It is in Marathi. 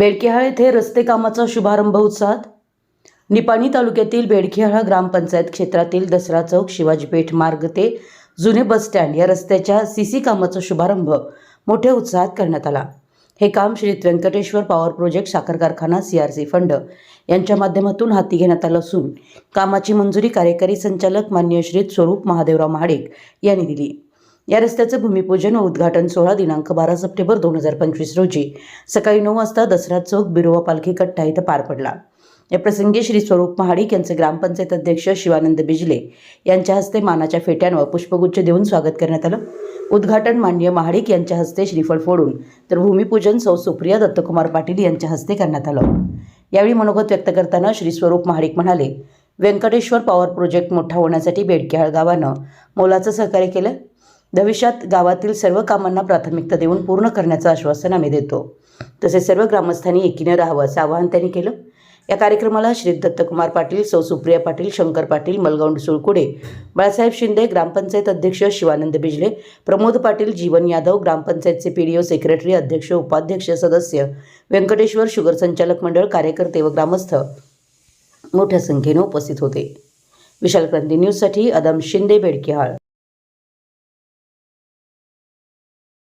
बेडकिहाळ येथे रस्ते कामाचा शुभारंभ उत्साहात निपाणी तालुक्यातील बेडखिहाळा ग्रामपंचायत क्षेत्रातील दसरा चौक शिवाजी पेठ मार्ग ते जुने बसस्टँड या रस्त्याच्या सी सी कामाचा शुभारंभ मोठ्या उत्साहात करण्यात आला. हे काम श्री व्यंकटेश्वर पॉवर प्रोजेक्ट साखर कारखाना सी आर सी फंड यांच्या माध्यमातून हाती घेण्यात आलं असून कामाची मंजुरी कार्यकारी संचालक मान्य श्री स्वरूप महादेवराव महाडिक यांनी दिली. या रस्त्याचं भूमिपूजन व उद्घाटन सोहळा दिनांक बारा सप्टेंबर दोन हजार पंचवीस रोजी. सकाळी नऊ वाजता दसरा चौक बिरोवा पालखी कट्टा इथं पार पडला. या प्रसंगी श्री स्वरूप महाडिक यांचे ग्रामपंचायत अध्यक्ष शिवानंद बिजले यांच्या हस्ते मानाच्या फेट्यांवर पुष्पगुच्छ देऊन स्वागत करण्यात आलं. उद्घाटन माननीय महाडिक यांच्या हस्ते श्रीफळ फोडून तर भूमिपूजन सौ सुप्रिया दत्तकुमार पाटील यांच्या हस्ते करण्यात आलं. यावेळी मनोगत व्यक्त करताना श्री स्वरूप महाडिक म्हणाले व्यंकटेश्वर पॉवर प्रोजेक्ट मोठा होण्यासाठी बेडकेहाळ गावानं मोलाचं सहकार्य केलं. भविष्यात गावातील सर्व कामांना प्राथमिकता देऊन पूर्ण करण्याचं आश्वासन आम्ही देतो. तसेच सर्व ग्रामस्थांनी एकीने राहावं असं आवाहन त्यांनी केलं. या कार्यक्रमाला श्री दत्तकुमार पाटील सौ सुप्रिया पाटील शंकर पाटील मलगौंड सुळकुडे बाळासाहेब शिंदे ग्रामपंचायत अध्यक्ष शिवानंद बिजले प्रमोद पाटील जीवन यादव ग्रामपंचायतचे पी डी ओ सेक्रेटरी अध्यक्ष उपाध्यक्ष सदस्य व्यंकटेश्वर शुगर संचालक मंडळ कार्यकर्ते व ग्रामस्थ मोठ्या संख्येने उपस्थित होते. विशाल क्रांती न्यूजसाठी अदम शिंदे बेडकिहाळ.